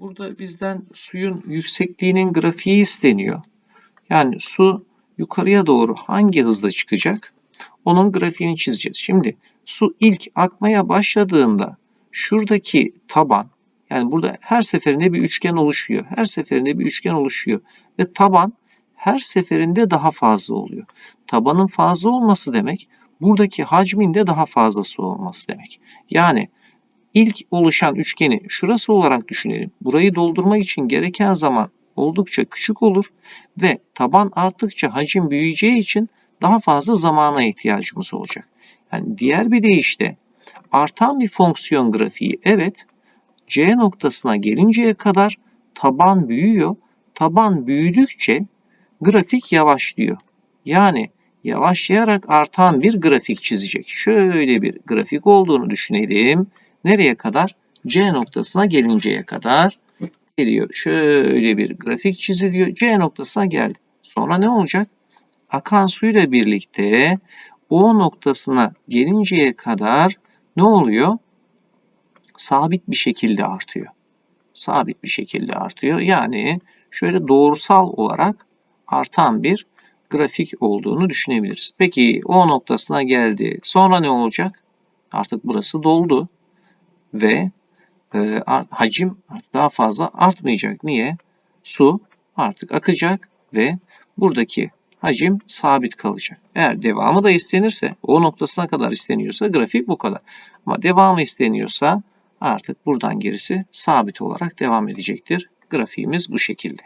Burada bizden suyun yüksekliğinin grafiği isteniyor. Yani su yukarıya doğru hangi hızla çıkacak? Onun grafiğini çizeceğiz. Şimdi su ilk akmaya başladığında şuradaki taban yani burada her seferinde bir üçgen oluşuyor. Her seferinde bir üçgen oluşuyor. Ve taban her seferinde daha fazla oluyor. Tabanın fazla olması demek buradaki hacmin de daha fazlası olması demek. Yani ilk oluşan üçgeni şurası olarak düşünelim. Burayı doldurmak için gereken zaman oldukça küçük olur ve taban arttıkça hacim büyüyeceği için daha fazla zamana ihtiyacımız olacak. Yani diğer bir deyişle artan bir fonksiyon grafiği evet C noktasına gelinceye kadar taban büyüyor. Taban büyüdükçe grafik yavaşlıyor. Yani yavaşlayarak artan bir grafik çizecek. Şöyle bir grafik olduğunu düşünelim. Nereye kadar? C noktasına gelinceye kadar geliyor. Şöyle bir grafik çiziliyor. C noktasına geldi. Sonra ne olacak? Akan suyla birlikte O noktasına gelinceye kadar ne oluyor? Sabit bir şekilde artıyor. Sabit bir şekilde artıyor. Yani şöyle doğrusal olarak artan bir grafik olduğunu düşünebiliriz. Peki O noktasına geldi. Sonra ne olacak? Artık burası doldu ve e, hacim daha fazla artmayacak. Niye? Su artık akacak ve buradaki hacim sabit kalacak. Eğer devamı da istenirse, o noktasına kadar isteniyorsa grafik bu kadar. Ama devamı isteniyorsa artık buradan gerisi sabit olarak devam edecektir. Grafiğimiz bu şekilde.